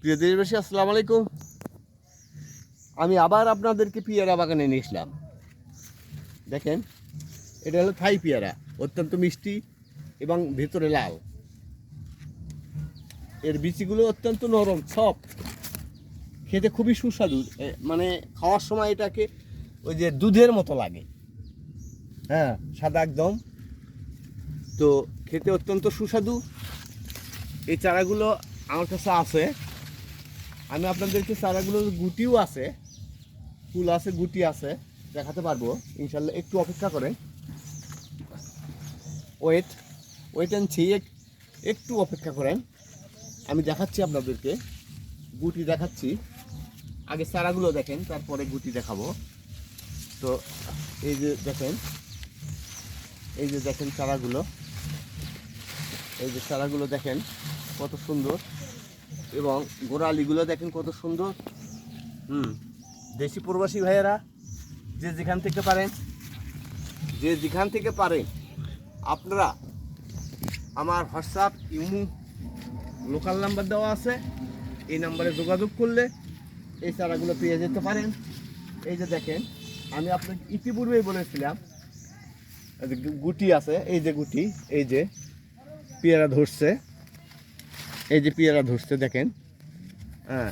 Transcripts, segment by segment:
প্রিয় দেশবাসী, আসসালামু আলাইকুম। আমি আবার আপনাদেরকে পিয়ারা বাগানে নিয়ে এসলাম দেখেন, এটা হলো থাই পিয়ারা, অত্যন্ত মিষ্টি এবং ভেতরে লাল। এর বিচিগুলো অত্যন্ত নরম, সফট। খেতে খুবই সুস্বাদু। মানে খাওয়ার সময় এটাকে ওই যে দুধের মতো লাগে। হ্যাঁ সাদা একদম। তো খেতে অত্যন্ত সুস্বাদু। এই চারাগুলো আমার কাছে আছে। আমি আপনাদেরকে চারাগুলো গুটিও আছে। ফুল আছে, গুটি আছে, দেখাতে পারব। ইনশাল্লাহ একটু অপেক্ষা করেন। ওয়েট ওয়েট অ্যান্ড সি একটু অপেক্ষা করেন। আমি দেখাচ্ছি আপনাদেরকে। গুটি দেখাচ্ছি। আগে চারাগুলো দেখেন, তারপরে গুটি দেখাবো। তো এই যে দেখেন, এই যে দেখেন চারাগুলো। এই যে চারাগুলো দেখেন। কত সুন্দর। এবং গোড়ালিগুলো দেখেন কত সুন্দর। হুম, দেশি প্রবাসী ভাইয়েরা, যে যেখান থেকে পারেন, যে যেখান থেকে পারেন, আপনারা আমার হোয়াটসঅ্যাপ, ইমু, লোকাল নাম্বার দেওয়া আছে। এই নাম্বারে যোগাযোগ করলে এই চারাগুলো পেয়ে যেতে পারেন। এই যে দেখেন, আমি আপনাকে ইতিপূর্বেই বলেছিলাম গুটি আছে, এই যে গুটি, এই যে পেয়ারা ধরছে। এই যে পেয়ারা ধরছে, দেখেন। হ্যাঁ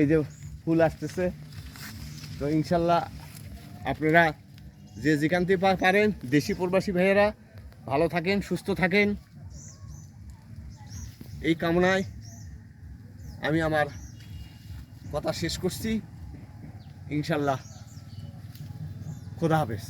এই যে ফুল আসতেছে। তো ইনশাল্লাহ আপনারা যে যেখান থেকে পারেন, দেশি প্রবাসী ভাইয়েরা, ভালো থাকেন, সুস্থ থাকেন। এই কামনায় আমি আমার কথা শেষ করছি। ইনশাল্লাহ। খোদা হাফেজ।